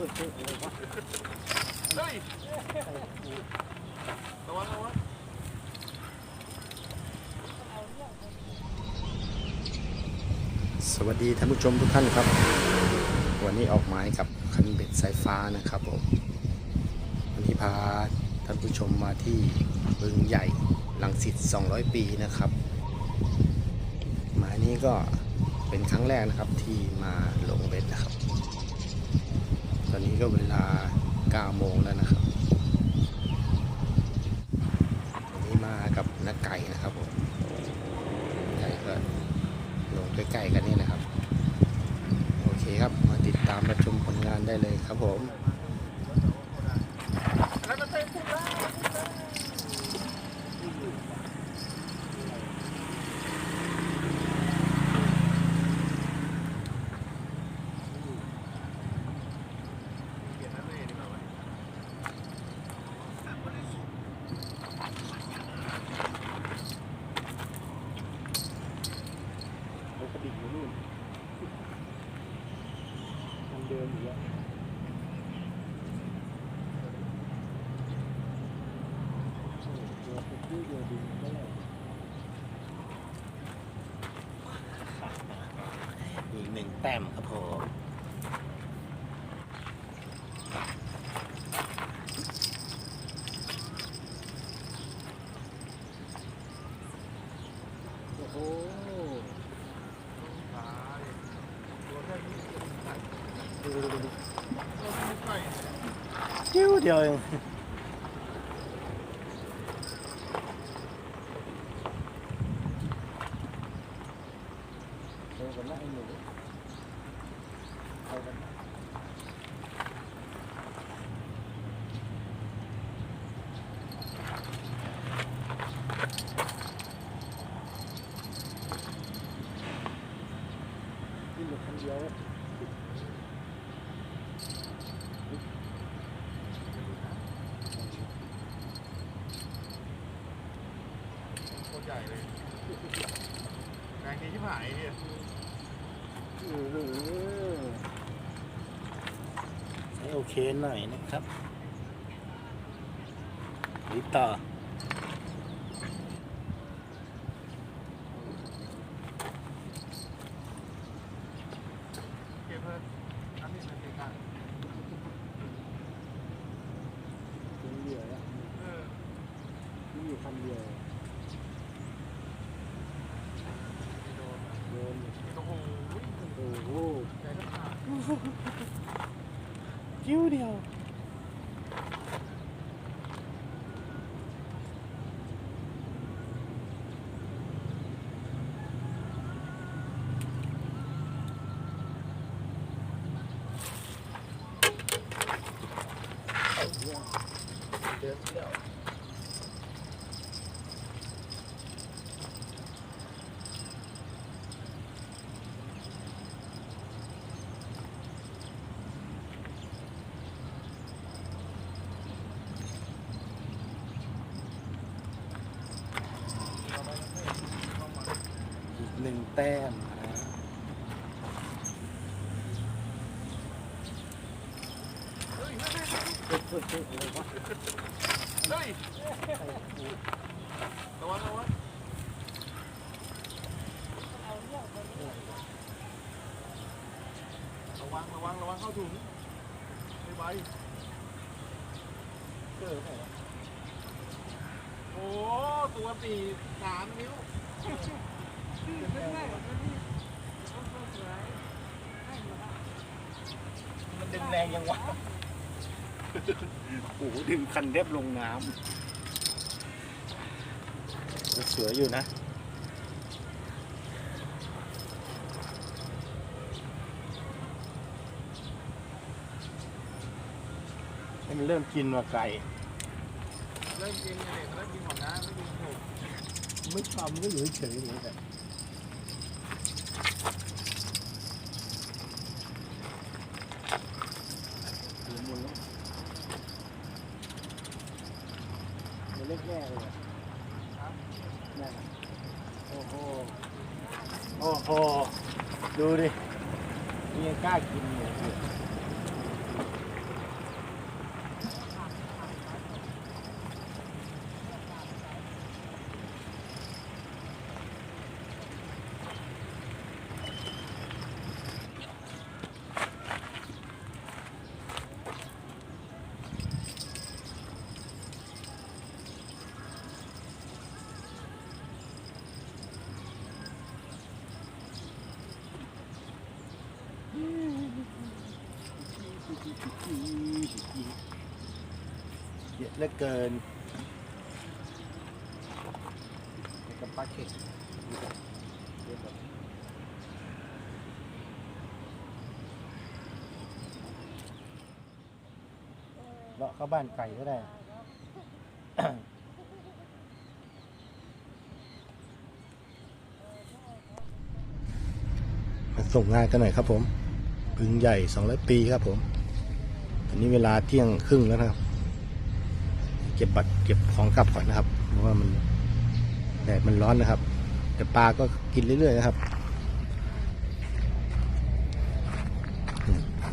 สวัสดีท่านผู้ชมทุกท่านครับ วันนี้ออกหมายกับคันเบ็ดสายฟ้านะครับผมวันนี้พาท่านผู้ชมมาที่บึงใหญ่หลังสิต200 ปีนะครับหมายนี้ก็เป็นครั้งแรกนะครับที่มาลงเบ็ดนะครับ ตอนนี้ก็เวลา9โมงแล้วนะครับวันนี้มากับนักไก่นะครับผมไก่ก็ลงใกล้ๆกันนี่แหละครับ โอเคครับมาติดตามรับชมผลงานได้เลยครับผม แล้วมันเต้นพุ่งแล้วเปลี่ยนนั่นเลยดีกว่าไหม มันกระดิ่งอยู่นู่นมันเดิน อยู่แล้วเดี๋ยวไปซื้อเดี๋ยวดินก็ได้อีกหนึ่งแต้มครับผม โอ้โห ตายตัวแค่นี้ใส่ ดูดูดูดู ตัวไม่ใส่ จิ้วเดียวเอง เออกันนะไอ้หนูเอากันนะขึ้นอยู่คนเดียว โคตรใหญ่ เลยแรงนี้ที่หายเนี่ยใช้โอเคหน่อยนะครับหรือต่อ เก็บเพิ่มอันนี้มันเก่งมาก เป็นเหยื่อแล้ว เออ มีอยู่คำเดียว ไม่โดน โดน โอ้โห โอ้โห ใจจะ ขาด กิ้วเดียว เดินเที่ยว อีกหนึ่งแต้มระวังระวังระวังระวังระวังเข้าถุงไม่ไหวเจอไหนโอ้ ตัวสี่สามนิ้ว มันดึงแรงยังวะ โอ้โหดึงคันเด็บลงน้ำเสืออยู่นะให้มันเริ่มกินว่าไก่เริ่มกินเนี่ยเริ่มกินของน้ำไม่กินผมไม่ทำก็อยู่เฉยๆเลยแต่หมุนหมุนแล้วมันเล็ก แน่เลยอะนั่นโอ้โห โอ้โห ดูดิ นี่กล้ากินอยู่ เหลือเกินกับปลาเข็ดเลาะเข้าบ้านไก่ก็ได้ส่งงานกันหน่อยครับผมบึงใหญ่ 200 ปีครับผม ตอนนี้เวลาเที่ยงครึ่งแล้วนะครับ ก็บบัตรเก็บของกลับก่อนนะครับ เพราะว่ามันแดดมันร้อนนะครับ แต่ปลาก็กินเรื่อยๆนะครับ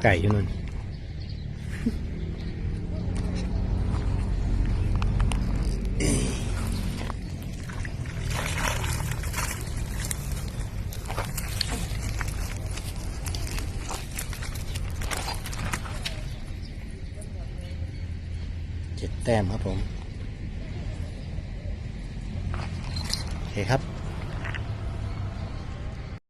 ไก่อยู่นู่น แต้มครับผม โอเคครับ